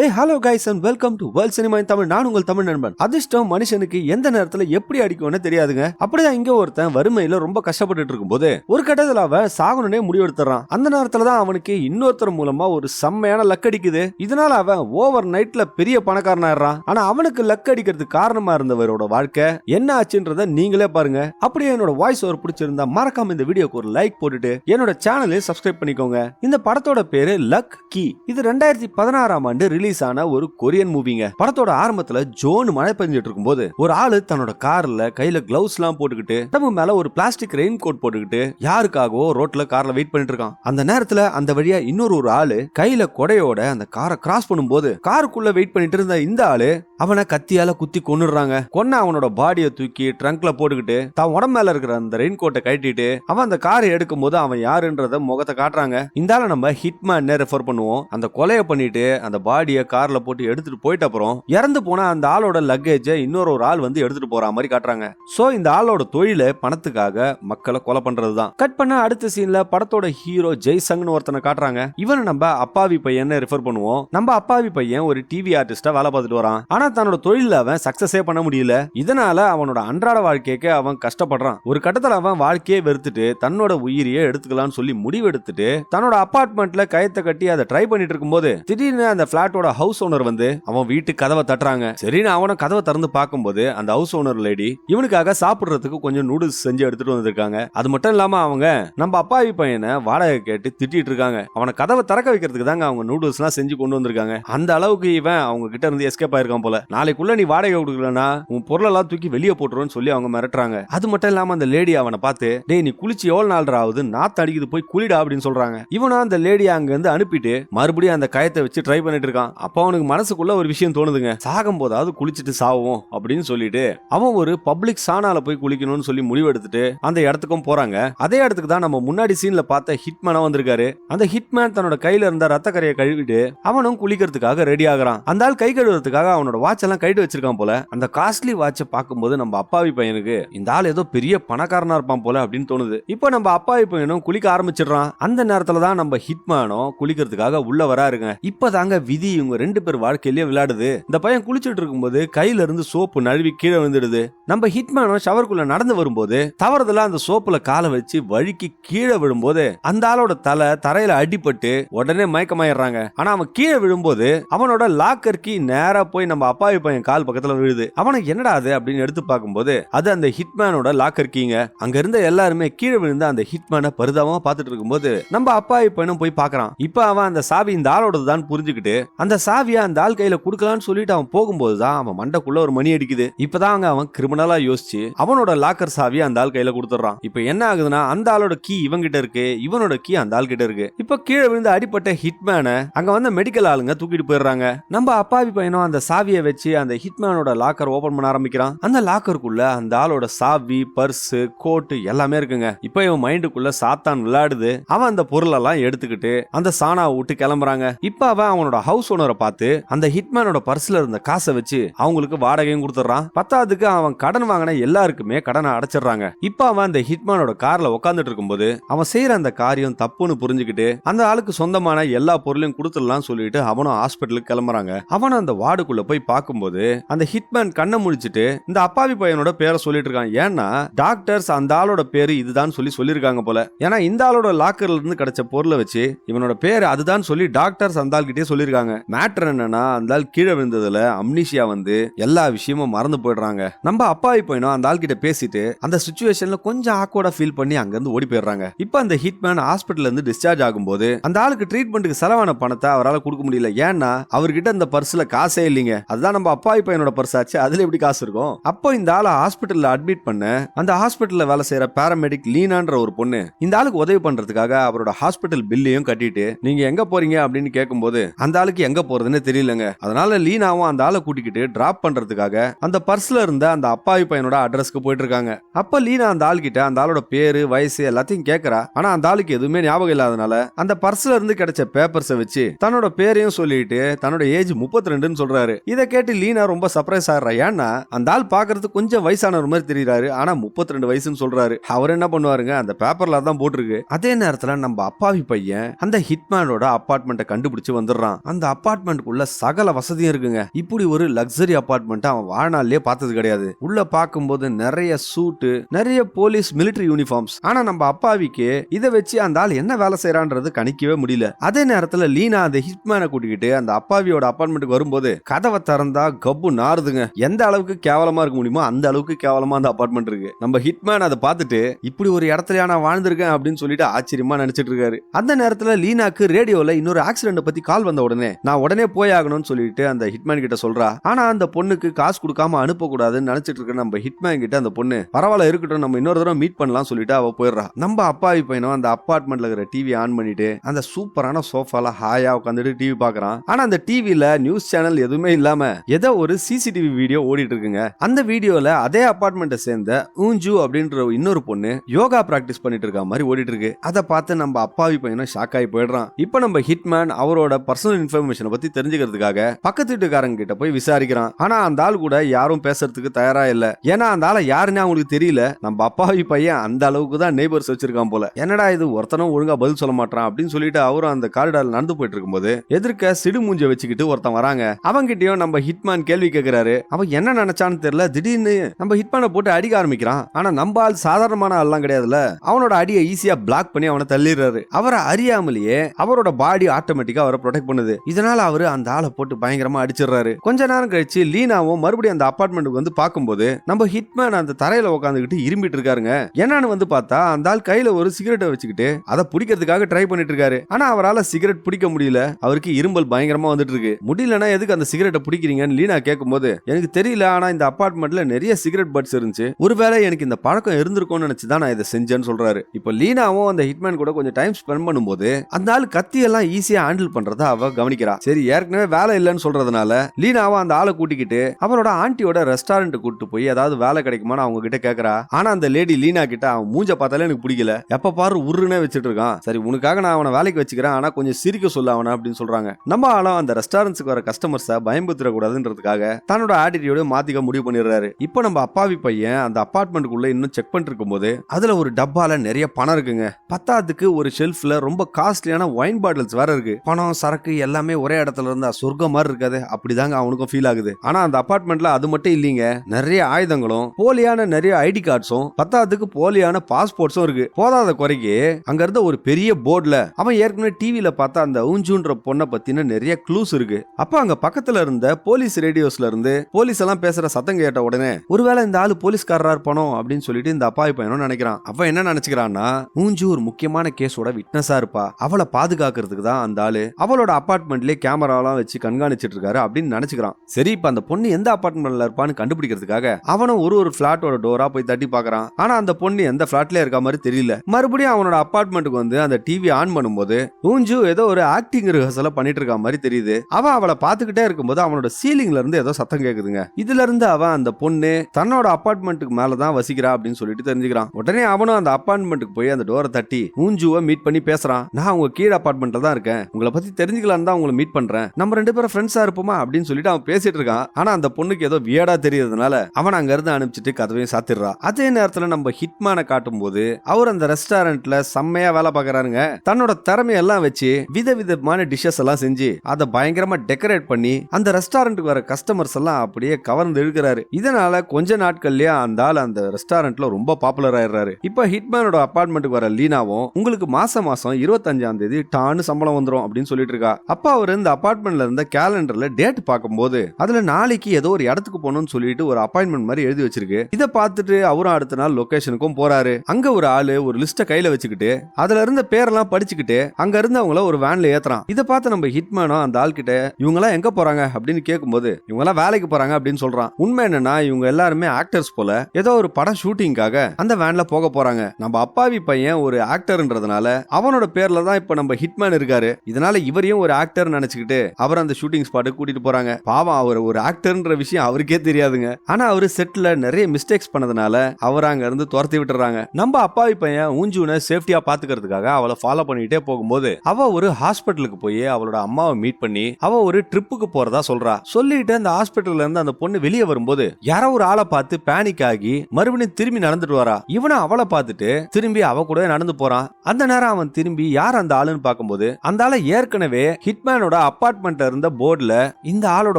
Hey hello guys and welcome to world cinema in Tamil நான் உங்கள் தமிழ் நண்பன். அதிர்ஷ்டம் மனுஷனுக்கு எந்த நேரத்துல எப்படி அடிக்கும்னு தெரியாதுங்க. அப்படிதான் இங்க ஒருத்தன் வறுமையில ரொம்ப கஷ்டப்பட்டுட்டு இருக்கும்போது ஒரு கட்டத்தில் அவன் சாகணும்னே முடிவெடுத்துறான். அந்த நேரத்துல தான் அவனுக்கு இன்னொருத்தர் மூலமா ஒரு செம்மையான லக் அடிக்குது. இதனால அவன் ஓவர் நைட்ல பெரிய பணக்காரனாயிடுறான். ஆனா அவனுக்கு லக் அடிக்கிறதுக்கு காரணமா இருந்தவரோட வாழ்க்கை என்ன ஆச்சுன்றத நீங்களே பாருங்க. அப்படியே என்னோட வாய்ஸ் ஓவர் பிடிச்சிருந்தா மறக்காம இந்த வீடியோக்கு ஒரு லைக் போட்டுட்டு என்னோட சேனலை சப்ஸ்கிரைப் பண்ணிக்கோங்க. இந்த படத்தோட பேரு லக் கி. இது ரெண்டாயிரத்தி பதினாறாம் ஆண்டு ரிலீஸ் ஆன ஒரு கொரியன் மூவிங்க படத்தோட ஆரம்பத்துல ஜோன் மழை பெஞ்சிட்டு இருக்கும்போது ஒரு ஆளு தன்னோட கார்ல கையில கிளவுஸ் எல்லாம் போட்டுக்கிட்டு நம்ம மேல ஒரு பிளாஸ்டிக் ரெயின் கோட் போட்டுக்கிட்டு யாருக்காகவோ ரோட்ல கார்ல வெயிட் பண்ணிட்டு இருக்கான் அந்த நேரத்துல அந்த வழியா இன்னொரு ஒரு ஆளு கையில கொடையோட அந்த காரை கிராஸ் பண்ணும்போது காருக்குள்ள வெயிட் பண்ணிட்டு இருந்த இந்த ஆளு அவனை கத்தியால குத்தி கொன்னுடுறாங்க. கொன்ன அவனோட பாடியை தூக்கி ட்ரங்க்ல போட்டுக்கிட்டு தான் உடம்பு மேல இருக்கிற அந்த ரெயின் கோட்டை கட்டிட்டு அவன் அந்த காரை எடுக்கும் போது அவன் யாருன்றத முகத்தை காட்டுறாங்க. இந்த நம்ம ஹிட்மேன் ரெஃபர் பண்ணுவோம். அந்த கொலையை பண்ணிட்டு அந்த பாடியை கார்ல போட்டு எடுத்துட்டு போயிட்ட அப்புறம் இறந்து போன அந்த ஆளோட லக்கேஜை இன்னொரு ஒரு ஆள் வந்து எடுத்துட்டு போற மாதிரி காட்டுறாங்க. சோ இந்த ஆளோட தொழில பணத்துக்காக மக்களை கொலை பண்றதுதான். கட் பண்ண அடுத்த சீன்ல படத்தோட ஹீரோ ஜெய்சங்னு ஒருத்தனை காட்டுறாங்க. இவனை நம்ம அப்பாவி பையன் ரெஃபர் பண்ணுவோம். நம்ம அப்பாவி பையன் ஒரு டிவி ஆர்டிஸ்டா வேலை பார்த்துட்டு வரான். ஆனா தன்னோட தொழில அவன் சக்சஸே பண்ண முடியல. இதனால அவனோட அன்றாட வாழ்க்கைக்கு அவன் கஷ்டப்படுறான். ஒரு கட்டத்துல அவன் வாழ்க்கையே வெறுத்துட்டு தன்னோட உயிரையே எடுத்துக்கலாம்னு சொல்லி முடிவெடுத்துட்டு தன்னோட அபார்ட்மெண்ட்ல கயத்தை கட்டி அதை ட்ரை பண்ணிட்டு இருக்கும்போது திடீர்னு அந்த பிளாட்டோட ஹவுஸ் ஓனர் வந்து அவன் வீட்டு கதவை தட்டுறாங்க. சரின்னு அவனை கதவை திறந்து பார்க்கும்போது அந்த ஹவுஸ் ஓனர் லேடி இவனுக்காக சாப்பிடுறதுக்கு கொஞ்சம் நூடுல்ஸ் செஞ்சு எடுத்துட்டு வந்திருக்காங்க. அது மட்டும் இல்லாம அவங்க நம்ம அப்பாவி பையனை வாடகை கேட்டு திட்டிட்டு இருக்காங்க. அவனை கதவை திறக்க வைக்கிறதுக்கு தாங்க அவங்க நூடுல்ஸ் எல்லாம் செஞ்சு கொண்டு வந்திருக்காங்க. அந்த அளவுக்கு இவன் அவங்க கிட்ட இருந்து எஸ்கேப் ஆயிருக்கான் போல. நாளைக்குள்ள நீ வாடகை கொடுக்கலனா உன் பொருளெல்லாம் தூக்கி வெளியே போட்டுருன்னு சொல்லி அவங்க மிரட்டுறாங்க. அது மட்டும் இல்லாம அந்த லேடி அவனை பார்த்து டே நீ குளிச்சு எவ்வளவு நாள் ஆகுது நாத்து அடிக்குது போய் குளிடா அப்படின்னு சொல்றாங்க. இவனா அந்த லேடி அங்க இருந்து அனுப்பிட்டு மறுபடியும் அந்த கயத்தை வச்சு ட்ரை பண்ணிட்டு இருக்கான். அப்ப அவனுக்கு மனசுக்குள்ள ஒரு விஷயம் தோணுதுங்க. சாகும் போதாவது குளிச்சுட்டு சாவோம் அப்படின்னு சொல்லிட்டு அவன் ஒரு பப்ளிக் சானால போய் குளிக்கணும்னு சொல்லி முடிவெடுத்துட்டு அந்த இடத்துக்கும் போறாங்க. அதே இடத்துக்கு தான் நம்ம முன்னாடி சீன்ல பார்த்த ஹிட்மேனா வந்திருக்காரு. அந்த ஹிட்மேன் தன்னோட கையில இருந்த ரத்த கரையை கழுவிட்டு அவனும் குளிக்கிறதுக்காக ரெடி ஆகுறான். அந்த ஆள் கை கழுவுறதுக்காக அவனோட வாட்ச் எல்லாம் கைட்டு வச்சிருக்கான் போல. அந்த காஸ்ட்லி வாட்சை பார்க்கும்போது நம்ம அப்பாவி பையனுக்கு இந்த ஆள் ஏதோ பெரிய பணக்காரனா இருப்பான் போல அப்படின்னு தோணுது. இப்போ நம்ம அப்பாவி பையனும் குளிக்க ஆரம்பிச்சிடுறான். அந்த நேரத்துல தான் நம்ம ஹிட்மேனும் குளிக்கிறதுக்காக உள்ள வராருங்க. இப்பதாங்க விதி இவங்க ரெண்டு பேர் வாழ்க்கையிலேயே விளையாடுது. இந்த பையன் குளிச்சுட்டு இருக்கும்போது கையில இருந்து சோப்பு நழுவி கீழே விழுந்துடுது. நம்ம ஹிட்மேனும் ஷவருக்குள்ள நடந்து வரும்போது தவறுதலா அந்த சோப்புல காலை வச்சு வழுக்கி கீழே விழும்போது அந்த ஆளோட தலை தரையில அடிபட்டு உடனே மயக்கமாயிடுறாங்க. ஆனா அவன் கீழே விழும்போது அவனோட லாக்கர் கீ நேரா போய் நம்ம அப்பாவி பையன் கால் பக்கத்துல விழுது. அவனுக்கு என்னடா அது அப்படின்னு எடுத்து பார்க்கும்போது அது அந்த ஹிட்மேனோட லாக்கர் கீங்க. அங்க இருந்த எல்லாருமே கீழே விழுந்த அந்த ஹிட்மேனை பரிதாபமா பார்த்துட்டு இருக்கும்போது நம்ம அப்பாவி பையனும் போய் பார்க்கறான். இப்ப அவன் அந்த சாவி இந்த ஆளோடது தான் புரிஞ்சுக்கிட்டு அந்த சாவியை அந்த ஆள் கையில கொடுக்கலாம்னு சொல்லிட்டு அவன் போகும்போது தான் அவன் மண்டைக்குள்ள ஒரு மணி அடிக்குது. இப்பதான் அவன் கிரிமினலா யோசிச்சு அவனோட லாக்கர் சாவியை அந்த ஆள் கையில கொடுத்துறான் இப்ப என்ன ஆகுதுன்னா அந்த ஆளோட கீ இவங்கிட்ட இருக்கு இவனோட கீ அந்த ஆள் கிட்ட இருக்கு. இப்ப கீழே விழுந்து அடிப்பட்ட ஹிட்மேனை அங்க வந்த மெடிக்கல் ஆளுங்க தூக்கிட்டு போயிடுறாங்க. நம்ம அப்பாவி பையனும் அந்த சாவியை வச்சு அந்த ஹிட்மேனோட லாக்கர் ஓபன் பண்ண ஆரம்பிக்கிறான். அந்த லாக்கருக்குள்ள அந்த ஆளோட சாவி பர்ஸ் கோட்டு எல்லாமே இருக்குங்க. இப்ப இவன் மைண்டுக்குள்ள சாத்தான் விளையாடுது. அவன் அந்த பொருள் எல்லாம் எடுத்துக்கிட்டு அந்த சாணாவை விட்டு கிளம்புறாங்க. இப்ப அவன் அவனோட ஹவுஸ் ஓனரை பார்த்து அந்த ஹிட்மேனோட பர்ஸ்ல இருந்த காசை வச்சு அவங்களுக்கு வாடகையும் கொடுத்துறான் பத்தாவதுக்கு அவன் கடன் வாங்கின எல்லாருக்குமே கடனை அடைச்சிடுறாங்க. இப்ப அவன் அந்த ஹிட்மேனோட கார்ல உட்காந்துட்டு இருக்கும்போது அவன் செய்யற அந்த காரியம் தப்புன்னு புரிஞ்சுக்கிட்டு அந்த ஆளுக்கு சொந்தமான எல்லா பொருளையும் கொடுத்துடலாம் சொல்லிட்டு அவனும் ஹாஸ்பிட்டலுக்கு கிளம்புறாங்க. அவனும் அந்த வார்டுக்குள்ள போய் பார்க்கும்போது அந்த ஹிட்மேன் கண்ணை முழிச்சிட்டு இந்த அப்பாவி பையனோட பேரை சொல்லிட்டு இருக்கான் ஏன்னா டாக்டர்ஸ் அந்த ஆளோட பேரு இதுதான் சொல்லி சொல்லியிருக்காங்க போல. ஏன்னா இந்த ஆளோட லாக்கர்ல இருந்து கிடைச்ச பொருளை வச்சு இவனோட பேர் அதுதான் சொல்லி டாக்டர்ஸ் அந்த ஆள் கிட்டே சொல்லியிருக்காங்க. மேட்டர் என்னன்னா அந்த ஆள் கீழே விழுந்ததுல அம்னிஷியா வந்து எல்லா விஷயமும் மறந்து போயிடுறாங்க. நம்ம அப்பாவி பையனும் அந்த ஆள் கிட்ட பேசிட்டு அந்த சுச்சுவேஷன்ல கொஞ்சம் ஆக்வர்டா ஃபீல் பண்ணி அங்கிருந்து ஓடி போயிடுறாங்க. இப்போ அந்த ஹிட்மேன் ஹாஸ்பிட்டல் இருந்து டிஸ்சார்ஜ் ஆகும்போது அந்த ஆளுக்கு ட்ரீட்மெண்ட்டுக்கு செலவான பணத்தை அவரால் கொடுக்க முடியல. ஏன்னா அவர்கிட்ட அந்த பர்ஸ்ல காசே இல்லைங்க. அதுதான் நம்ம அப்பாவி பையனோட பர்ஸ் ஆச்சு அதுல எப்படி காசு இருக்கும்? அப்போ இந்த ஆளை ஹாஸ்பிட்டல்ல அட்மிட் பண்ண அந்த ஹாஸ்பிட்டல்ல வேலை செய்யற பாரமெடிக் லீனான்ற ஒரு பொண்ணு இந்த ஆளுக்கு உதவி பண்றதுக்காக அவரோட ஹாஸ்பிட்டல் பில்லையும் கட்டிட்டு நீங்க எங்க போறீங்க? அப்படின்னு கேட்கும்போது அந்த ஆளுக்கு எங்க போறதுன்னு தெரியலங்க. அதனால லீனாவும் அந்த ஆளை கூட்டிக்கிட்டு டிராப் பண்றதுக்காக அந்த பர்ஸ்ல இருந்த அந்த அப்பாவி பையனோட அட்ரஸ்க்கு போயிட்டு இருக்காங்க அப்ப லீனா அந்த ஆள் கிட்ட அந்த ஆளோட பேரு வயசு எல்லாத்தையும் கேக்குறா. ஆனா அந்த ஆளுக்கு எதுவுமே ஞாபகம் இல்லாதனால அந்த பர்ஸ்ல இருந்து கிடைச்ச பேப்பர்ஸை வச்சு தன்னோட பேரையும் சொல்லிட்டு தன்னோட ஏஜ் முப்பத்தி ரெண்டுன்னு சொல்றாரு. இதை கேட்டு லீனா ரொம்ப சர்ப்ரைஸ் ஆகிறா. ஏன்னா அந்த ஆள் பாக்குறதுக்கு கொஞ்சம் வயசானவர் மாதிரி தெரியுறாரு. ஆனா 32 ரெண்டு வயசுன்னு சொல்றாரு. அவர் என்ன பண்ணுவாருங்க? அந்த பேப்பர்ல தான் போட்டிருக்கு. அதே நேரத்துல நம்ம அப்பாவி பையன் அந்த ஹிட்மேனோட அப்பார்ட்மெண்ட்டை கண்டுபிடிச்சு வந்துடுறான். அந்த அப்பார்ட்மெண்ட்டுக்குள்ள சகல வசதியும் இருக்குங்க. இப்படி ஒரு லக்ஸரி அபார்ட்மெண்ட் அவன் வாழ்நாள்லயே பார்த்தது கிடையாது. உள்ள பார்க்கும்போது நிறைய சூட்டு நிறைய போலீஸ் மிலிட்டரி யூனிஃபார்ம்ஸ் ஆனா நம்ம அப்பாவிக்கு இதை வச்சு அந்த ஆள் என்ன வேலை செய்யறான்றது கணிக்கவே முடியல. அதே நேரத்துல லீனா அந்த ஹிட்மேனை கூட்டிக்கிட்டு அந்த அப்பாவியோட அப்பார்ட்மெண்ட்டுக்கு வரும்போது கதவை திறந்தா கப்பு நாறுதுங்க. எந்த அளவுக்கு கேவலமா இருக்க முடியுமோ அந்த அளவுக்கு கேவலமா அந்த அபார்ட்மெண்ட் இருக்கு. நம்ம ஹிட்மேன் அதை பார்த்துட்டு இப்படி ஒரு இடத்துல நான் வாழ்ந்திருக்கேன்? அப்படின்னு சொல்லிட்டு ஆச்சரியமா நினைச்சிட்டு இருக்காரு. அந்த நேரத்துல லீனாக்கு ரேடியோல இன்னொரு ஆக்சிடென்ட் பத்தி கால் வந்த உடனே நான் உடனே போய் ஆகணும்னு சொல்லிட்டு அந்த ஹிட்மேன் கிட்ட சொல்றா. ஆனா அந்த பொண்ணுக்கு காசு கொடுக்காம அனுப்ப கூடாதுன்னு நினைச்சிட்டு இருக்க நம்ம ஹிட்மேன் கிட்ட அந்த பொண்ணு பரவாயில்ல இருக்கட்டும் நம்ம இன்னொரு தடவை மீட் பண்ணலாம் சொல்லிட்டு அவ போயிடுறா. நம்ம அப்பாவி பையனும் அந்த அப்பார்ட்மெண்ட்ல இருக்கிற டிவி ஆன் பண்ணிட்டு அந்த சூப்பரான சோஃபால ஹாயா உட்காந்துட்டு டிவி பாக்குறான். ஆனா அந்த டிவில நியூஸ் சேனல் எதுவுமே இல்லாம ஏதோ ஒரு சிசிடிவி வீடியோ ஓடிட்டு இருக்குங்க அந்த வீடியோல அதே அபார்ட்மெண்ட்டை சேர்ந்த ஊஞ்சு அப்படின்ற இன்னொரு பொண்ணு யோகா பிராக்டிஸ் பண்ணிட்டு இருக்க மாதிரி ஓடிட்டு இருக்கு அதை பார்த்து நம்ம அப்பாவி பையனும் ஷாக் ஆகி போயிடுறான். இப்போ நம்ம ஹிட்மேன் அவரோட பர்சனல் இன்ஃபர்மேஷனை பத்தி தெரிஞ்சுக்கிறதுக்காக பக்கத்து வீட்டுக்காரங்க கிட்ட போய் விசாரிக்கிறான். ஆனா அந்த ஆள் கூட யாரும் பேசுறதுக்கு தயாரா இல்ல. ஏன்னா அந்த ஆளை யாருன்னு அவங்களுக்கு தெரியல. நம்ம அப்பாவி பையன் அந்த அளவுக்கு தான் நெய்பர்ஸ் வச்சிருக்கான் போல. என்னடா இது ஒருத்தனும் ஒழுங்கா பதில் சொல்ல மாட்டான் அப்படின்னு சொல்லிட்டு அவரும் அந்த காரிடார்ல நடந்து போயிட்டு இருக்கும்போது எதிர்க்க சிடு மூஞ்ச வச்சுக்கிட்டு ஒருத்தன் வராங்க. அவங்கிட்டயும் நம்ம ஹிட்மேன் கேள்வி கேட்கிறாரு அவன் என்ன நினைச்சான்னு தெரியல. திடீர்னு நம்ம ஹிட்மேனை போட்டு அடிக்க ஆரம்பிக்கிறான். ஆனா நம்ம ஆள் சாதாரணமான ஆள்லாம் கிடையாதுல அவனோட அடியை ஈஸியா பிளாக் பண்ணி அவனை தள்ளிடுறாரு. அவரை அறியாமலேயே அவரோட பாடி ஆட்டோமேட்டிக்கா அவரை ப்ரொடெக்ட் பண்ணுது. இதனால அவரு அந்த ஆளை போட்டு பயங்கரமா அடிச்சிடுறாரு. கொஞ்ச நேரம் கழிச்சு லீனாவும் மறுபடியும் அந்த அபார்ட்மெண்ட்டுக்கு வந்து பார்க்கும்போது நம்ம ஹிட்மேன் அந்த தரையில உட்காந்துக்கிட்டு இரும்பிட்டு இருக்காருங்க. என்னன்னு வந்து பார்த்தா அந்த ஆள் கையில ஒரு சிகரெட்டை வச்சுக்கிட்டு அதை பிடிக்கிறதுக்காக ட்ரை பண்ணிட்டு இருக்காரு. ஆனா அவரால் சிகரெட் பிடிக்க முடியல. அவருக்கு இரும்பல் பயங்கரமா வந்துட்டு இருக்கு. முடியலன்னா எதுக்கு அந்த சிகரெட்டை குடிக்கிறீங்கன்னு லீனா கேட்கும்போது எனக்கு தெரியல ஆனா இந்த அபார்ட்மெண்ட்ல நிறைய சிகரெட் பட்ஸ் இருந்துச்சு. ஒருவேளை எனக்கு இந்த பழக்கம் இருந்திருக்கும்னு நினைச்சு தான் நான் இதை செஞ்சேன்னு சொல்றாரு. இப்போ லீனாவும் அந்த ஹிட்மேன் கூட கொஞ்சம் டைம் ஸ்பெண்ட் பண்ணும்போது அந்த ஆள் கத்தியெல்லாம் ஈஸியாக ஈஸியா ஹேண்டில் பண்றத அவ கவனிக்கிறா. சரி ஏற்கனவே வேலை இல்லைன்னு சொல்றதுனால லீனாவும் அந்த ஆளை கூட்டிக்கிட்டு அவரோட ஆண்டியோட ரெஸ்டாரண்ட் கூட்டு போய் ஏதாவது வேலை கிடைக்குமான்னு அவங்க கிட்ட கேக்குறா. ஆனா அந்த லேடி லீனா கிட்ட அவன் மூஞ்ச பார்த்தாலே எனக்கு பிடிக்கல. எப்ப பாரு உருன்னே வச்சுட்டு இருக்கான். சரி உனக்காக நான் அவனை வேலைக்கு வச்சுக்கிறேன். ஆனா கொஞ்சம் சிரிக்க சொல்ல அவனை அப்படின்னு சொல்றாங்க. நம்ம ஆளும் அந்த ரெஸ்டாரண்ட்ஸுக்கு வர கஸ்டமர்ஸை பயம்புத்துற கூடாதுன்றதுக்காக தன்னோட ஆட்டிடியூட மாத்திக்க முடிவு பண்ணிடுறாரு. இப்போ நம்ம அப்பாவி பையன் அந்த அப்பார்ட்மெண்ட்டுக்குள்ள இன்னும் செக் பண்ணிட்டு இருக்கும்போது அதுல ஒரு டப்பால நிறைய பணம் இருக்குங்க. பத்தாத்துக்கு ஒரு ஷெல்ஃப்ல ரொம்ப காஸ்ட்லியான ஒயின் பாட்டில்ஸ் வேற இருக்கு. பணம் சரக்கு எல்லாமே ஒரே இடத்துல இருந்தா சொர்க்கம் மாதிரி இருக்காது. அப்படிதாங்க அவனுக்கும் ஃபீல் ஆகுது. ஆனா அந்த அப்பார்ட்மெண்ட்ல அது மட்டும் இல்லீங்க. நிறைய ஆயுதங்களும் போலியான நிறைய ஐடி கார்ட்ஸும் பத்தாத்துக்கு போலியான பாஸ்போர்ட்ஸும் இருக்கு. போதாத குறைக்கு அங்க இருந்த ஒரு பெரிய போர்டுல அவன் ஏற்கனவே டிவியில பார்த்தா அந்த ஊஞ்சுன்ற பொண்ணை பத்தின நிறைய க்ளூஸ் இருக்கு. அப்ப அங்க பக்கத்துல இருந்த போலீஸ் ரேடியோஸ்ல இருந்து போலீஸ் எல்லாம் பேசுற சத்தம் கேட்ட உடனே ஒருவேளை இந்த ஆளு போலீஸ்காரரா இருப்பானோ? அப்படின்னு சொல்லிட்டு இந்த அப்பாவி பையனும் நினைக்கிறான். அவன் என்ன நினைச்சுக்கிறான்னா மூஞ்சி ஒரு முக்கியமான கேஸோட விட்னஸா இருப்பா. அவளை பாதுகாக்கிறதுக்கு தான் அந்த ஆளு அவளோட அபார்ட்மெண்ட்லயே கேமராலாம் வச்சு கண்காணிச்சிட்டு இருக்காரு அப்படின்னு நினைச்சுக்கிறான். சரி இப்ப அந்த பொண்ணு எந்த அப்பார்ட்மெண்ட்ல இருப்பான்னு கண்டுபிடிக்கிறதுக்காக அவனும் ஒரு ஒரு பிளாட்டோட டோரா போய் தட்டி பார்க்கறான் ஆனா அந்த பொண்ணு எந்த பிளாட்ல இருக்க மாதிரி தெரியல. மறுபடியும் அவனோட அப்பார்ட்மெண்ட்டுக்கு வந்து அந்த டிவி ஆன் பண்ணும்போது ஊஞ்சு ஏதோ ஒரு ஆக்டிங் ரிஹர்சல பண்ணிட்டு இருக்க மாதிரி தெரியுது. அவன் அவளை பாத்துக்கிட்டே இருக்கும்போது அவனோட சீலிங்ல இருந்து ஏதோ சத்தம் கேக்குதுங்க. இதுல இருந்து அவன் அந்த பொண்ணு தன்னோட அப்பார்ட்மெண்ட்டுக்கு மேலதான் வசிக்கிறா அப்படின்னு சொல்லிட்டு தெரிஞ்சுக்கிறான். உடனே அவனும் அந்த அப்பார்ட்மெண்ட்டுக்கு போய் அந்த டோரை தட்டி ஊஞ்சுவை மீட் பண்ணி பேசுறான். நான் உங்க கீழ் அப்பார்ட்மெண்ட்ல தான் இருக்கேன். உங்களை பத்தி தெரிஞ்சுக்கலாம் தான் உங்களை மீட் பண்றேன். நம்ம ரெண்டு பேரும் ஃப்ரெண்ட்ஸா இருப்போமா? அப்படின்னு சொல்லிட்டு அவன் பேசிட்டு இருக்கான். ஆனா அந்த பொண்ணுக்கு ஏதோ வியடா தெரியறதுனால அவன் அங்க இருந்து அனுப்பிச்சிட்டு கதவையும் சாத்திடுறான் அதே நேரத்துல நம்ம ஹிட்மான காட்டும் போது அவர் அந்த ரெஸ்டாரண்ட்ல செம்மையா வேலை பாக்குறாருங்க. தன்னோட திறமையெல்லாம் வச்சு விதவிதமான டிஷ்ஷஸ் எல்லாம் செஞ்சு அதை பயங்கரமா டெக்கரேட் பண்ணி அந்த ரெஸ்டாரண்ட்டுக்கு வர கஸ்டமர்ஸ் எல்லாம் அப்படியே கவர்ந்து இழுக்கிறாரு. இதனால கொஞ்ச நாட்கள்லயே அந்த ஆள் அந்த ரெஸ்டாரண்ட்ல ரொம்ப பாப்புலர் ஆயிடுறாரு. இப்ப ஹிட்மேனோட அப்பார்ட்மெண்ட்டுக்கு வர லீனாவும் உங்களுக்கு மாசம் மாசம் இருபத்தஞ்சாம் தேதி டான்னு சம்பளம் வந்துரும் அப்படின்னு சொல்லிட்டு இருக்கா. அப்பா அவர் இந்த அப்பார்ட்மெண்ட்ல இருந்த கேலண்டர்ல டேட் பார்க்கும்போது அதுல நாளைக்கு ஏதோ ஒரு இடத்துக்கு போகணும்னு சொல்லிட்டு ஒரு அப்பாயின்மெண்ட் மாதிரி எழுதி வச்சிருக்கு. இதை பார்த்துட்டு அவரும் அடுத்த நாள் லொகேஷனுக்கும் போறாரு. அங்க ஒரு ஆளு ஒரு லிஸ்ட கையில வச்சுக்கிட்டு அதுல இருந்த பேரெல்லாம் படிச்சுக்கிட்டு அங்க இருந்தவங்கள ஒரு வேன்ல ஏத்துறான். இதை பார்த்து நம்ம ஹிட்மேனும் அந்த ஆள் கிட்ட இவங்க எல்லாம் எங்க போறாங்க? அப்படின்னு கேட்கும்போது இவங்க எல்லாம் வேலைக்கு போறாங்க அப்படின்னு சொல்றான். உண்மை என்னன்னா இவங்க எல்லாருமே ஆக்டர்ஸ் போல ஏதோ ஒரு படம் ஷூட்டிங்காக அந்த வேன்ல போக போறாங்க. நம்ம அப்பாவி பையன் ஒரு ஆக்டர்ன்றதுனால அவனோட பேர்ல தான் இப்ப நம்ம ஹிட்மேன் இருக்காரு. இதனால இவரையும் ஒரு ஆக்டர் நினைச்சுக்கிட்டு அவர் அந்த ஷூட்டிங் ஸ்பாட்டுக்கு கூட்டிட்டு போறாங்க. பாவம் அவர் ஒரு ஆக்டர்ன்ற விஷயம் அவருக்கே தெரியாதுங்க. ஆனா அவரு செட்ல நிறைய மிஸ்டேக்ஸ் பண்ணதுனால அவர் அங்க இருந்து துரத்தி விட்டுறாங்க. நம்ம அப்பாவி பையன் ஊஞ்சுனை சேஃப்டியா பாத்துக்கிறதுக்காக அவளை ஃபாலோ பண்ணிட்டே போகும்போது அவ ஒரு ஹாஸ்பிட்டலுக்கு போய் அவளோட அம்மாவை மீட் பண்ணி அவ ஒரு ட்ரிப்புக்கு போறதா சொல்றா. சொல்லிட்டு அந்த ஹாஸ்பிட்டல்ல இருந்து அந்த பொண்ணு வெளியே வரும்போது யாரோ ஒரு ஆளை பார்த்து பேனிக் ஆகி மறுபடியும் திரும்பி நடந்துட்டு வரா. இவனை அவளை பார்த்துட்டு திரும்பி அவ கூட நடந்து போறான். அந்த நேரம் அவன் திரும்பி யார் அந்த ஆளுன்னு பார்க்கும்போது அந்த ஆளை ஏற்கனவே ஹிட்மேனோட அபார்ட்மெண்ட்ல இருந்த போர்டுல இந்த ஆளோட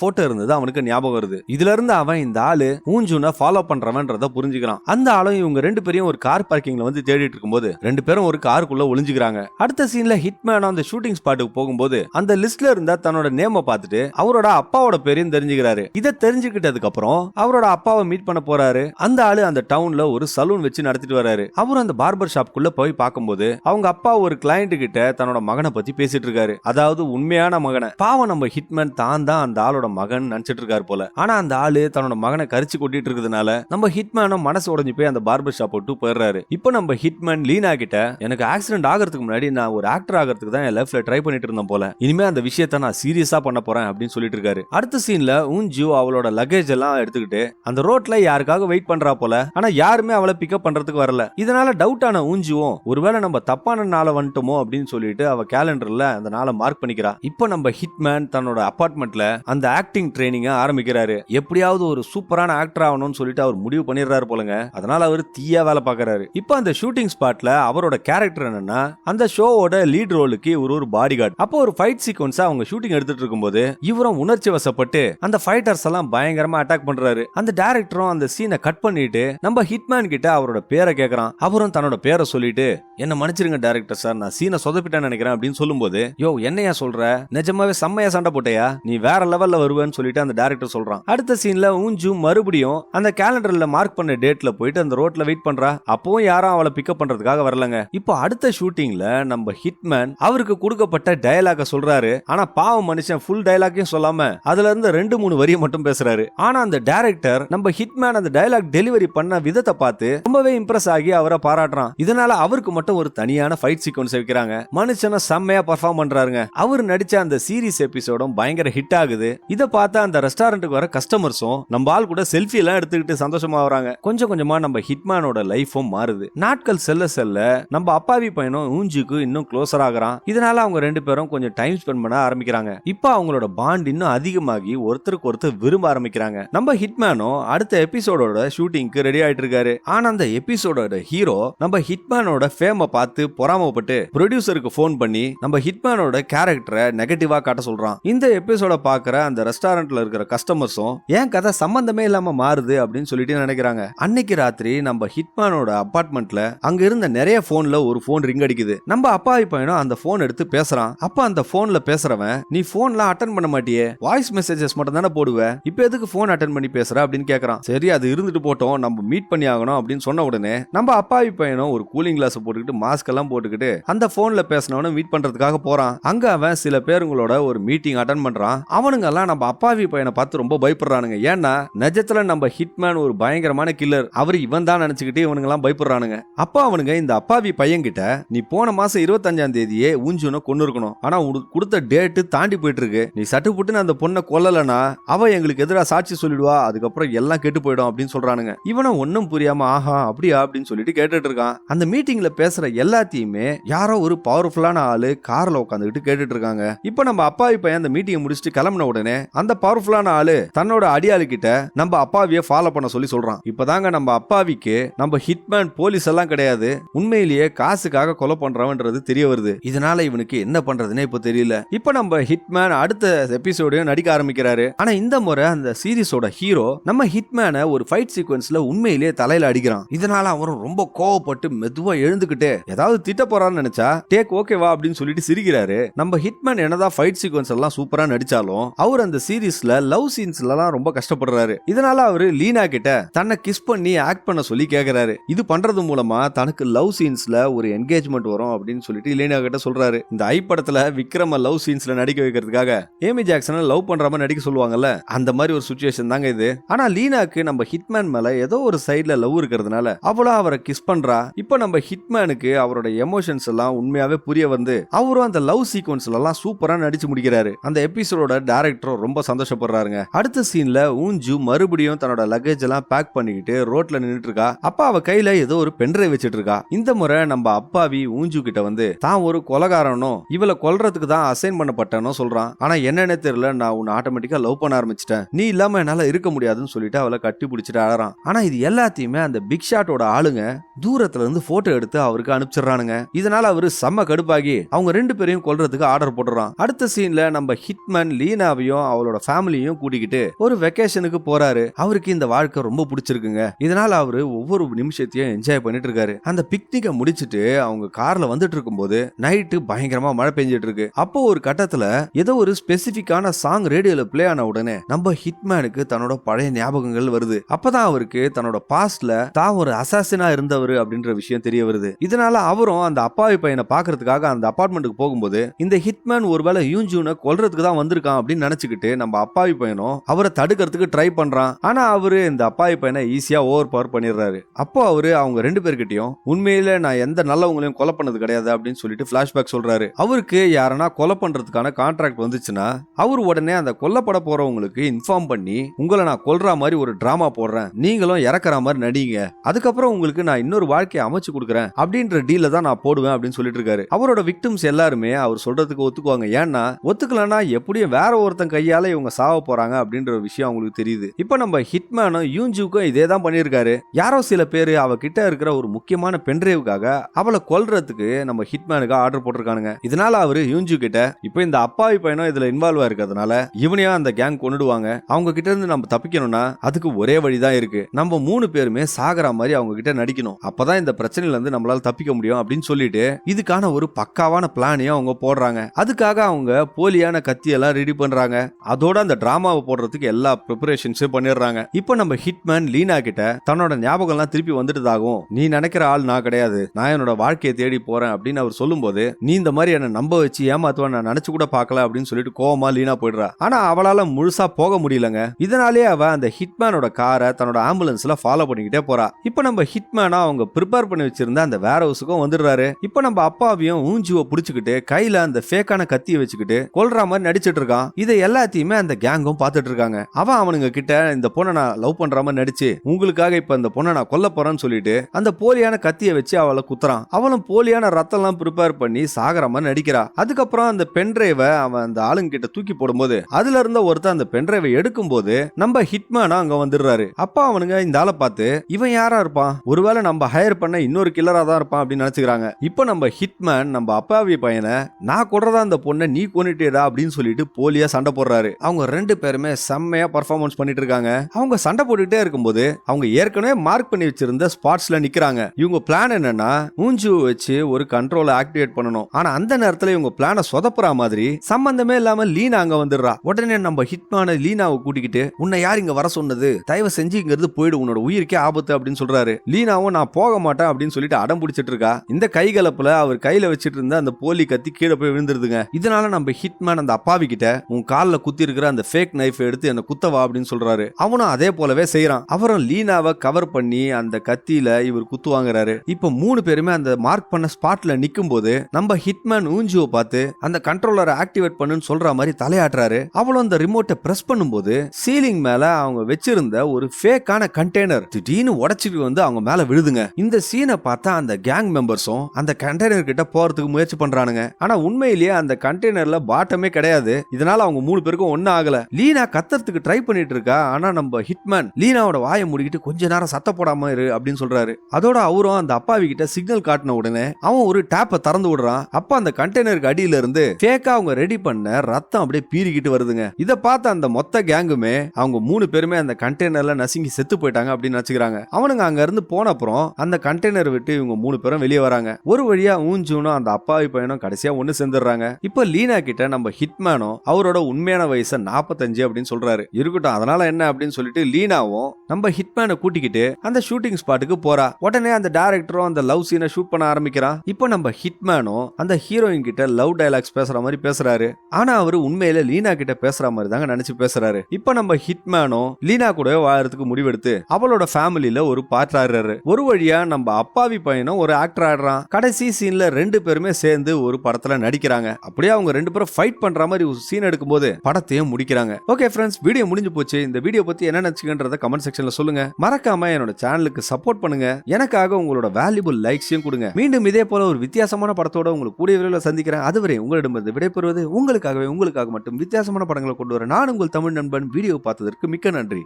போட்டோ இருந்தது அவனுக்கு ஞாபகம் வருது. இதுல இருந்து அவன் இந்த ஆளு ஊஞ்சுனை ஃபாலோ பண்றவன்றத புரிஞ்சுக்கிறான். அந்த ஆளும் இவங்க ரெண்டு பேரையும் ஒரு கார் பார்க்கிங்ல வந்து தேடிட்டு இருக்கும்போது ரெண்டு பேரும் ஒரு காருக்குள்ள ஒளிஞ்சுக்கிறாங்க. அடுத்த சீன்ல ஹிட்மேன் அந்த ஷூட்டிங் ஸ்பாட்டுக்கு போகும்போது அந்த லிஸ்ட்ல இருந்த தன்னோட நேம பார்த்துட்டு அவரோட அப்பா அப்பாவோட பேரையும் தெரிஞ்சுக்கிறாரு. இதை தெரிஞ்சுக்கிட்டதுக்கு அப்புறம் அவரோட அப்பாவை மீட் பண்ண போறாரு. அந்த ஆளு அந்த டவுன்ல ஒரு சலூன் வச்சு நடத்திட்டு வராரு. அவரும் அந்த பார்பர் ஷாப்க்குள்ள போய் பார்க்கும்போது அவங்க அப்பா ஒரு கிளையண்ட் கிட்ட தன்னோட மகனை பத்தி பேசிட்டு இருக்காரு. அதாவது உண்மையான மகனை. பாவம் நம்ம ஹிட்மேன் தான் தான் அந்த ஆளோட மகன் நினைச்சிட்டு இருக்காரு போல. ஆனா அந்த ஆளு தன்னோட மகனை கரிச்சு கொட்டிட்டு இருக்கிறதுனால நம்ம ஹிட்மேனும் மனசு உடஞ்சு போய் அந்த பார்பர் ஷாப் விட்டு போயிடுறாரு. இப்போ நம்ம ஹிட்மேன் லீனா கிட்ட எனக்கு ஆக்சிடென்ட் ஆகிறதுக்கு முன்னாடி நான் ஒரு ஆக்டர் ஆகிறதுக்கு தான் என் லைஃப்ல ட்ரை பண்ணிட்டு இருந்தேன் போல. இனிமே அந்த விஷயத்த நான் சீரியஸா பண்ண போறேன் அப்படின்னு சொல்லிட்டு இருக்காரு. அடுத்த சீன்ல ஊஞ்சு அவளோட லக்கேஜ் எல்லாம் எடுத்துக்கிட்டு அந்த ரோட்ல யாருக்காக வெயிட் பண்றா போல? ஆனா யாருமே அவளை பிக்கப் பண்றதுக்கு வரல. இதனால டவுட் ஆன ஊஞ்சுவும் ஒருவேளை நம்ம தப்பான நாளை வந்துட்டோமோ அப்படின்னு சொல்லிட்டு அவ கேலண்டர்ல அந்த நாளை மார்க் பண்ணிக்கிறா. இப்போ நம்ம ஹிட்மேன் தன்னோட அபார்ட்மெண்ட்ல அந்த ஆக்டிங் ட்ரைனிங்க ஆரம்பிக்கிறாரு. எப்படியாவது ஒரு சூப்பரான ஆக்டர் ஆகணும்னு சொல்லிட்டு அவர் முடிவு பண்ணிடுறாரு போலங்க. அதனால அவர் தீயா வேலை பாக்குறாரு இப்போ அந்த ஷூட்டிங் ஸ்பாட்ல அவரோட கேரக்டர் என்னன்னா அந்த ஷோவோட லீட் ரோலுக்கு ஒரு ஒரு பாடி கார்டு அப்போ ஒரு ஃபைட் சீக்வன்ஸா அவங்க ஷூட்டிங் எடுத்துட்டு இருக்கும்போது இவரும் உணர்ச்சி வசப்பட்டு அந்த ஃபைட்டர்ஸ் எல்லாம் பயங்கரமா அட்டாக் பண்றாரு. அந்த டைரக்டரும் அந்த சீனை கட் பண்ணிட்டு நம்ம ஹிட்மேன் கிட்ட அவரோட பேரை கேக்குறான். அவரும் தன்னோட பேரை சொல்லிட்டு என்ன மன்னிச்சிருங்க டேரக்டர் சார் நான் சீனை சொதப்பிட்டேன்னு நினைக்கிறேன் அப்படின்னு சொல்லும்போது யோ என்னையா சொல்ற? நிஜமாவே செம்மையா சண்டை போட்டையா? நீ வேற லெவல்ல வருவேன்னு சொல்லிட்டு அந்த டேரக்டர் சொல்றான். அடுத்த சீன்ல ஊஞ்சு மறுபடியும் அந்த கேலண்டர்ல மார்க் பண்ண டேட்ல போயிட்டு அந்த ரோட்ல வெயிட் பண்றா. அப்பவும் யாரும் அவளை பிக்கப் பண்றதுக்காக வரலங்க. இப்போ அடுத்த ஷூட்டிங்ல நம்ம ஹிட்மேன் அவருக்கு கொடுக்கப்பட்ட டயலாக சொல்றாரு. ஆனா பாவம் மனுஷன் ஃபுல் டயலாக்கையும் சொல்லாம அதுல இருந்து ரெண்டு மூணு வரியை மட்டும் பேசுறாரு. ஆனா அந்த டைரக்டர் நம்ம ஹிட்மேன் அந்த டைலாக் டெலிவரி பண்ண விதத்தை பார்த்து ரொம்பவே இம்ப்ரெஸ் ஆகி அவரை பாராட்டுறான். இதனால அவருக்கு மட்டும் ஒரு தனியான ஃபைட் சீக்வன்ஸ் வைக்கிறாங்க. மனுஷனை செம்மையா பர்ஃபார்ம் பண்றாருங்க. அவர் நடிச்ச அந்த சீரீஸ் எபிசோடும் பயங்கர ஹிட் ஆகுது. இதை பார்த்து அந்த ரெஸ்டாரண்ட்டுக்கு வர கஸ்டமர்ஸும் நம்ம ஆள் கூட செல்ஃபி எல்லாம் எடுத்துக்கிட்டு சந்தோஷமா வராங்க. கொஞ்சம் கொஞ்சமா நம்ம ஹிட்மேனோட லைஃபும் மாறுது. நாட்கள் செல்ல செல்ல நம்ம அப்பாவி பையனும் ஊஞ்சுக்கு இன்னும் க்ளோசர் ஆகிறான். இதனால அவங்க ரெண்டு பேரும் கொஞ்சம் டைம் ஸ்பெண்ட் பண்ண ஆரம்பிக்கிறாங்க. இப்போ அவங்களோட பாண்ட் இன்னும் அதிகமாகி ஒருத்தருக்கு ஒருத்தர் விரும்ப ஆரம்பிக்கிறாங்க. நம்ம ஹிட்மேனும் அடுத்த எபிசோடோட ஷூட்டிங்க்கு ரெடி ஆயிட்டு இருக்காரு ஆனா அந்த எபிசோடோட ஹீரோ நம்ம ஹிட்மேனோட ஃபேம பார்த்து பொறாமப்பட்டு ப்ரொடியூசருக்கு ஃபோன் பண்ணி நம்ம ஹிட்மேனோட கேரக்டரை நெகட்டிவா காட்ட சொல்றான். இந்த எபிசோட பாக்குற அந்த ரெஸ்டாரண்ட்ல இருக்கிற கஸ்டமர்ஸும் ஏன் கதை சம்பந்தமே இல்லாம மாறுது? அப்படின்னு சொல்லிட்டு நினைக்கிறாங்க. அன்னைக்கு ராத்திரி நம்ம ஹிட்மேனோட அபார்ட்மெண்ட்ல அங்க இருந்த நிறைய போன்ல ஒரு போன் ரிங் அடிக்குது. நம்ம அப்பாவி பையனும் அந்த போன் எடுத்து பேசுறான். அப்ப அந்த போன்ல பேசுறவன் நீ போன்லாம் அட்டன் பண்ண மாட்டியே. வாய்ஸ் மெசேஜஸ் மட்டும் தானே போடுவ? இப்ப எதுக்கு போன் அட்டன் பண்ணி பேசுற அப்படின்னு கேட்குறான் சரி அது இருந்துட்டு போட்டோம் நம்ம மீட் பண்ணி ஆகணும் அப்படின்னு சொன்ன உடனே நம்ம அப்பாவி பையனும் ஒரு கூலிங் கிளாஸ் போட்டுக்கிட்டு மாஸ்க் எல்லாம் போட்டுக்கிட்டு அந்த போன்ல பேசினவனும் மீட் பண்றதுக்காக போறான். அங்க அவன் சில பேருங்களோட ஒரு மீட்டிங் அட்டன் பண்றான். அவனுங்க எல்லாம் நம்ம அப்பாவி பையனை பார்த்து ரொம்ப பயப்படுறானுங்க. ஏன்னா நிஜத்துல நம்ம ஹிட்மேன் ஒரு பயங்கரமான கில்லர் அவர் இவன் தான் நினைச்சுக்கிட்டு இவனுங்க எல்லாம் பயப்படுறானுங்க. அப்பா அவனுங்க இந்த அப்பாவி பையன் கிட்ட நீ போன மாசம் இருபத்தஞ்சாம் தேதியே ஊஞ்சுன கொண்டு இருக்கணும் ஆனா உனக்கு கொடுத்த டேட்டு தாண்டி போயிட்டு இருக்கு நீ சட்டு புட்டுன்னு அந்த பொண்ணை கொல்லலனா அவ எங்களுக்கு எதிராக சாட்சி சொல்லிடுவா அதுக்கப்புறம் எல்லாம் கெட்டு போயிடும் அப்படின்னு சொல்றானுங்க. இவனும் ஒன்னும் புரியாம ஆஹா அப்படியா? அப்படின்னு சொல்லிட்டு கேட்டுட்டு இருக்கான். அந்த மீட்டிங்ல பேசுற எல்லாத்தையுமே யாரோ ஒரு பவர்ஃபுல்லான ஆளு கார்ல உட்காந்துக்கிட்டு கேட்டுட்டு இருக்காங்க. இப்ப நம்ம அப்பாவி பையன் அந்த மீட்டிங் முடிச்சுட்டு கிளம்பின உடனே அந்த பவர்ஃபுல்லான ஆளு தன்னோட அடியாளு கிட்ட நம்ம அப்பாவிய ஃபாலோ பண்ண சொல்லி சொல்றான். இப்பதாங்க நம்ம அப்பாவிக்கு நம்ம ஹிட்மேன் போலீஸ் எல்லாம் கிடையாது. உண்மையிலேயே காசுக்காக கொலை பண்றவன்றது தெரிய வருது. இதனால இவனுக்கு என்ன பண்றதுன்னே இப்போ தெரியல. இப்ப நம்ம ஹிட்மேன் அடுத்த எபிசோடையும் நடிக்க ஆரம்பிக்கிறாரு. ஆனா இந்த முறை அந்த சீரிஸோட ஹீரோ நம்ம ஹிட்மேனை ஒரு ஃபைட் சீக்வன்ஸ்ல உண்மையிலேயே தலையில அடிக்கிறான். இதனால அவரும் ரொம்ப கோவப்பட்டு மெதுவா எழுந்துகிட்டே ஏதாவது திட்ட போறான்னு நினைச்சா டேக் ஓகேவா அப்படின்னு சொல்லிட்டு சிரிக்கிறாரு. நம்ம ஹிட்மேன் என்னதான் ஃபைட் சீக்வன்ஸ் எல்லாம் சூப்பரா நடிச்சாலும் அவர் அந்த சீரீஸ்ல லவ் சீன்ஸ்லாம் எல்லாம் ரொம்ப கஷ்டப்படுறாரு. இதனால அவரு லீனா கிட்ட தன்னை கிஸ் பண்ணி ஆக்ட் பண்ண சொல்லி கேக்குறாரு. இது பண்றது மூலமா தனக்கு லவ் சீன்ஸ்ல ஒரு என்கேஜ்மெண்ட் வரும் அப்படின்னு சொல்லிட்டு லீனா கிட்ட சொல்றாரு. இந்த ஐ படத்துல விக்ரம லவ் சீன்ஸ்ல நடிக்க வைக்கிறதுக்காக ஏமி ஜாக்சனை லவ் பண்ற மாதிரி நடிக்க சொல்லுவாங்கல்ல? அந்த மாதிரி ஒரு சுச்சுவேஷன் தாங்க இது. ஆனா லீனாக்கு நம்ம ஹிட்மேன் மேல ஏதோ ஒரு சைட்ல லவ் இருக்கிறதுனால அவளும் அவரை கிஸ் பண்றா. இப்போ நம்ம ஹிட்மேனுக்கு அவரோட எமோஷன்ஸ் எல்லாம் உண்மையாவே புரிய வந்து அவரும் அந்த லவ் சீக்வன்ஸ்ல எல்லாம் சூப்பரா நடிச்சு முடிக்கிறாரு. அந்த எபிசோடோட டேரக்டரும் ரொம்ப சந்தோஷப்படுறாருங்க. அடுத்த சீன்ல ஊஞ்சு மறுபடியும் தன்னோட லக்கேஜ் எல்லாம் பேக் பண்ணிக்கிட்டு ரோட்ல நின்றுட்டு இருக்கா அப்பா அவ கையில ஏதோ ஒரு பென்ட்ரைவ் வச்சிட்டு இருக்கா இந்த முறை நம்ம அப்பாவி ஊஞ்சு கிட்ட வந்து தான் ஒரு கொலகாரனும் இவளை கொல்றதுக்கு தான் அசைன் பண்ணப்பட்டனும் சொல்றான். ஆனா என்னன்னு தெரியல நான் உன்னை ஆட்டோமேட்டிக்கா லவ் பண்ண ஆரம்பிச்சிட்டேன். நீ இல்லாம என்னால இருக்க முடியாதுன்னு சொல்லிட்டு அவளை கட்டி பிடிச்சிட்டு அழறான். ஆனா இது எல்லாத்தையுமே அந்த பிக் ஷாட்டோட ஆளுங்க தூரத்துல இருந்து போட்டோ எடுத்து அவருக்கு அனுப்பிச்சிடுறானுங்க. இதனால அவரு செம்ம கடுப்பாகி அவங்க ரெண்டு பேரையும் கொல்றதுக்கு ஆர்டர் போடுறான் அடுத்த சீன்ல நம்ம ஹிட்மேன் லீனாவையும் அவளோட ஃபேமிலியையும் கூட்டிக்கிட்டு ஒரு வெக்கேஷனுக்கு போறாரு. அவருக்கு இந்த வாழ்க்கை ரொம்ப பிடிச்சிருக்குங்க. இதனால அவரு ஒவ்வொரு நிமிஷத்தையும் என்ஜாய் பண்ணிட்டு இருக்காரு. அந்த பிக்னிக்கை முடிச்சிட்டு அவங்க கார்ல வந்துட்டு இருக்கும்போது நைட்டு பயங்கரமா மழை பெஞ்சிட்டு இருக்கு. அப்போ ஒரு கட்டத்துல ஏதோ ஒரு ஸ்பெசிபிக்கான சாங் ரேடியோல பிளே ஆன உடனே நம்ம ஹிட்மேனுக்கு தன்னோட பழைய ஞாபகங்கள் வருது. அப்பதான் அவருக்கு தன்னோட பாஸ்ட்ல தான் ஒரு அசாசினா இருந்தவர் அப்படின்ற விஷயம் தெரிய வருது. இதனால அவரும் அந்த அப்பாவி பையனை பாக்குறதுக்காக அந்த அபார்ட்மெண்ட்டுக்கு போகும்போது இந்த ஹிட்மேன் ஒருவேளை யூஞ்சூனை கொல்றதுக்கு தான் வந்திருக்கான் அப்படின்னு நினைச்சுக்கிட்டு நம்ம அப்பாவி பையனும் அவரை தடுக்கிறதுக்கு ட்ரை பண்றான். ஆனா அவரு இந்த அப்பாவி பையனை ஈஸியா ஓவர் பவர் பண்ணிடுறாரு. அப்போ அவரு அவங்க ரெண்டு பேர்கிட்டயும் உண்மையில நான் எந்த நல்லவங்களையும் கொலை பண்ணது கிடையாது அப்படின்னு சொல்லிட்டு பிளாஷ்பேக் சொல்றாரு. அவருக்கு யாரனா கொலை பண்றதுக்கான கான்ட்ராக்ட் வந்துச்சுன்னா அவர் உடனே அந்த கொல்லப்பட போறவங்களுக்கு இன்ஃபார்ம் பண்ணி உங்களை நான் கொல்ற மாதிரி ஒரு டிராமா போடுறேன். நீங்களும் இறக்குற மாதிரி நடிங்க. அதுக்கப்புறம் உங்களுக்கு நான் இன்னொரு வாழ்க்கையை அமைச்சு கொடுக்குறேன் அப்படின்ற டீல தான் நான் போடுவேன் அப்படின்னு சொல்லிட்டு இருக்காரு. அவரோட விக்டிம்ஸ் எல்லாருமே அவர் சொல்றதுக்கு ஒத்துக்குவாங்க. ஏன்னா ஒத்துக்கலன்னா எப்படியும் வேற ஒருத்தன் கையால இவங்க சாவ போறாங்க அப்படின்ற ஒரு விஷயம் அவங்களுக்கு தெரியுது. இப்போ நம்ம ஹிட்மேனும் யூஞ்சுக்கும் இதே தான் பண்ணியிருக்காரு. யாரோ சில பேர் அவகிட்ட இருக்கிற ஒரு முக்கியமான பென்ட்ரைவுக்காக அவளை கொல்றதுக்கு நம்ம ஹிட்மேனுக்கு ஆர்டர் போட்டிருக்கானுங்க. இதனால அவரு யூஞ்சு கிட்ட இப்போ இந்த அப்பாவி பையனும் இதுல இன்வால்வ் ஆயிருக்கிறதுனால இவனையும் அந்த கேங் கொண்டுடுவாங்க. அவங்க கிட்ட இருந்து நம்ம தப்பிக்கணும்னா அதுக்கு ஒரே வழிதான் இருக்கு. நம்ம மூணு பேருமே சாகிற மாதிரி அவங்க கிட்ட நடிக்கணும். அப்பதான் இந்த பிரச்சனையில இருந்து நம்மளால தப்பிக்க முடியும் அப்படின்னு சொல்லிட்டு இதுக்கான ஒரு பக்காவான பிளானையும் அவங்க போடுறாங்க. அதுக்காக அவங்க போலியான கத்தியெல்லாம் ரெடி பண்றாங்க. அதோட அந்த டிராமாவை போடுறதுக்கு எல்லா ப்ரிப்பரேஷன்ஸும் பண்ணிடுறாங்க. இப்போ நம்ம ஹிட்மேன் லீனா கிட்ட தன்னோட ஞாபகம்லாம் திருப்பி வந்துட்டதாகும் நீ நினைக்கிற ஆள் நான் கிடையாது. நான் என்னோட வாழ்க்கையை தேடி போறேன் அப்படின்னு அவர் சொல்லும்போது நீ இந்த மாதிரி என்னை நம்ப வச்சு ஏமாத்துவ நான் நினைச்சு கூட பார்க்கல அப்படின்னு சொல்லிட்டு கோவமா லீனா போயிடுறா. ஆனா அவளால முழுசா போக முடியலங்க. இதனாலே அவ அந்த ஹிட்மேனோட காரை தன்னோட ஆம்புலன்ஸ்ல ஃபாலோ பண்ணிக்கிட்டே போறா. இப்போ நம்ம ஹிட்மேனா அவங்க ப்ரிப்பேர் பண்ணி வச்சிருந்த அந்த வேர் ஹவுஸுக்கும் வந்துடுறாரு. இப்போ நம்ம அப்பாவையும் ஊஞ்சுவை பிடிச்சிக்கிட்டு கையில அந்த ஃபேக்கான கத்தியை வச்சுக்கிட்டு கொல்ற மாதிரி நடிச்சிட்டு இருக்கான். இதை எல்லாத்தையுமே அந்த கேங்கும் பார்த்துட்டு இருக்காங்க. அவன் அவனுங்க கிட்ட இந்த பொண்ணை நான் லவ் பண்ற மாதிரி நடிச்சு உங்களுக்காக இப்ப இந்த பொண்ணை நான் கொல்ல போறேன்னு சொல்லிட்டு அந்த போலியான கத்தியை வச்சு அவளை குத்துறான். அவளும் போலியான ரத்தம்லாம் ப்ரிப்பேர் பண்ணி சாகர மாதிரி நடிக்கிறா. அதுக்கப்புறம் அந்த பென்ட்ரைவை அவன் அந்த ஆளுங்க கிட்ட தூக்கி போடும்போது அதுல இருந்த ஒருத்தன் அந்த பென்ட்ரைவை எடுக்கும்போது நம்ம ஹிட்மேனா அங்க வந்துடுறாரு. அப்பா அவனுங்க இந்த ஆளை பார்த்து இவன் யாரா இருப்பான்? ஒருவேளை நம்ம ஹையர் பண்ண இன்னொரு கில்லராக தான் இருப்பான் அப்படின்னு நினச்சிக்கிறாங்க. இப்போ நம்ம ஹிட்மேன் நம்ம அப்பாவி பையனை நான் கொடுறதா அந்த பொண்ணை நீ கொண்டுட்டேடா அப்படின்னு சொல்லிட்டு போலியா சண்டை போடுறாரு. அவங்க ரெண்டு பேருமே செம்மையா பர்ஃபார்மன்ஸ் பண்ணிட்டு இருக்காங்க. அவங்க சண்டை போட்டுட்டே இருக்கும்போது அவங்க ஏற்கனவே மார்க் பண்ணி வச்சிருந்த ஸ்பாட்ஸ்ல நிக்கிறாங்க. இவங்க பிளான் என்னன்னா மூஞ்சு வச்சு ஒரு கண்ட்ரோலை ஆக்டிவேட் பண்ணணும். ஆனா அந்த நேரத்துல இவங்க பிளான சொதப்புற மாதிரி சம்பந்தமே இல்லாம லீனா அங்க வந்துடுறா. உடனே நம்ம ஹிட்மான லீனாவை கூட்டிக்கிட்டு உன்னை யார் இங்க வர சொன்னது? தயவு செஞ்சு இங்க இருந்து போயிடு. உன்னோட உயிருக்கே ஆபத்து அப்படின்னு சொல்றாரு. லீனாவும் நான் போக மாட்டேன் அப்படின்னு சொல்லிட்டு அடம் பிடிச்சிட்டு இருக்கா இந்த கைகலப்புல அவர் கையில வச்சிட்டு இருந்த அந்த போலி கத்தி கீழே போய் விழுந்துருதுங்க. இதனால நம்ம ஹிட்மேன் அந்த அப்பாவி கிட்ட உன் காலில் குத்தி இருக்கிற அந்த ஃபேக் நைஃப் எடுத்து என்ன குத்தவா? அப்படின்னு சொல்றாரு. அவனும் அதே போலவே செய்யறான் அவரும் லீனாவை கவர் பண்ணி அந்த கத்தியில இவர் குத்து வாங்குறாரு. இப்ப மூணு பேருமே அந்த மார்க் பண்ண ஸ்பாட்ல நிக்கும் போது நம்ம ஹிட்மேன் ஊஞ்சுவை பார்த்து அந்த கண்ட்ரோலரை ஆக்டிவேட் பண்ணுன்னு சொல்ற மாதிரி தலையாட்டுறாரு. அவளும் அந்த ரிமோட்டை பிரஸ் பண்ணும்போது சீலிங் மேல அவங்க வச்சிருந்த ஒரு ஃபேக்கான கண்டெய்னர் திடீர்னு உடைச்சிட்டு வந்து அவங்க மேல விழுதுங்க. இந்த சீனை பார்த்தா அந்த கேங் மெம்பர்ஸும் அந்த கண்டெய்னர் கிட்ட போறதுக்கு முயற்சி பண்றானுங்க. ஆனா உண்மையிலேயே அந்த கண்டெய்னர்ல பாட்டமே கிடையாது. இதனால அவங்க மூணு பேருக்கும் ஒன்னும் ஆகல. லீனா கத்துறதுக்கு ட்ரை பண்ணிட்டு இருக்கா. ஆனா நம்ம ஹிட்மேன் லீனாவோட வாயை மூடிக்கிட்டு கொஞ்ச நேரம் சத்த போடாம இரு அப்படின்னு சொல்றாரு. அதோட அவரும் அந்த அப்பாவி கிட்ட சிக்னல் காட்டின உடனே அவன் ஒரு டேப்பை திறந்து விடுறான். அப்ப அந்த கண்டெய்னருக்கு அடியில இருந்து ஃபேக்கா அவங்க ரெடி பண்ண ரத்தம் அப்படியே பீறிக்கிட்டு வருதுங்க. இதை பார்த்த அந்த மொத்த கேங்குமே அவங்க மூணு பேருமே அந்த கண்டெய்னர்ல நசுங்கி செத்து போயிட்டாங்க அப்படின்னு நினைச்சுக்கிறாங்க. அவனுங்க அங்க இருந்து போன அப்புறம் அந்த கண்டெய்னர் விட்டு இவங்க மூணு பேரும் வெளியே வராங்க. ஒரு வழியா ஊஞ்சூனும் அந்த அப்பாவி பையனும் கடைசியா ஒண்ணு சேர்ந்துடுறாங்க இப்ப லீனா கிட்ட நம்ம ஹிட்மேனும் அவரோட உண்மையான வயசு நாற்பத்தஞ்சு அப்படின்னு சொல்றாரு. இருக்கட்டும் அதனால என்ன அப்படின்னு சொல்லிட்டு லீனாவும் நம்ம ஹிட்மேனை கூட்டிக்கிட்டு அந்த ஷூட்டிங் ஸ்பாட்டுக்கு போறா. உடனே அந்த டேரக்டரும் அந்த லவ் சீனை ஷூட் பண்ண ஆரம்பிக்கிறான் இப்போ நம்ம ஹிட்மேனும் அந்த ஹீரோயின் கிட்ட லவ் டைலாக்ஸ் பேசுற மாதிரி பேசுறாரு. ஆனா அவரு உண்மையில லீனா கிட்ட பேசுற மாதிரி தாங்க நினைச்சு பேசுறாரு. இப்போ நம்ம ஹிட்மேனும் லீனா கூட வாழறதுக்கு முடிவெடுத்து அவளோட ஃபேமிலியில ஒரு பாட்டாடுறாரு ஒரு வழி வழியா நம்ம அப்பாவி பையனும் ஒரு ஆக்டர் ஆடுறான் கடைசி சீன்ல ரெண்டு பேருமே சேர்ந்து ஒரு படத்துல நடிக்கிறாங்க. அப்படியே அவங்க ரெண்டு பேரும் ஃபைட் பண்ற மாதிரி ஒரு சீன் எடுக்கும்போது படத்தையும் முடிக்கிறாங்க. ஓகே ஃப்ரெண்ட்ஸ் வீடியோ முடிஞ்சு போச்சு. இந்த வீடியோ பத்தி என்ன நினைச்சுக்கன்றத கமெண்ட் செக்ஷன்ல சொல்லுங்க. மறக்காம என்னோட சேனலுக்கு சப்போர்ட் பண்ணுங்க. எனக்காக உங்களோட வேல்யூபிள் லைக்ஸையும் கொடுங்க. மீண்டும் இதே போல ஒரு வித்தியாசமான படத்தோட உங்களுக்கு கூடிய விரைவில் சந்திக்கிறேன். அதுவரை உங்களிடமிருந்து விடைபெறுவது உங்களுக்காகவே உங்களுக்காக மட்டும் வித்தியாசமான படங்களை கொண்டு வர நான் உங்கள் தமிழ் நண்பன் வீடியோ பார்த்ததற்கு மிக்க நன்றி.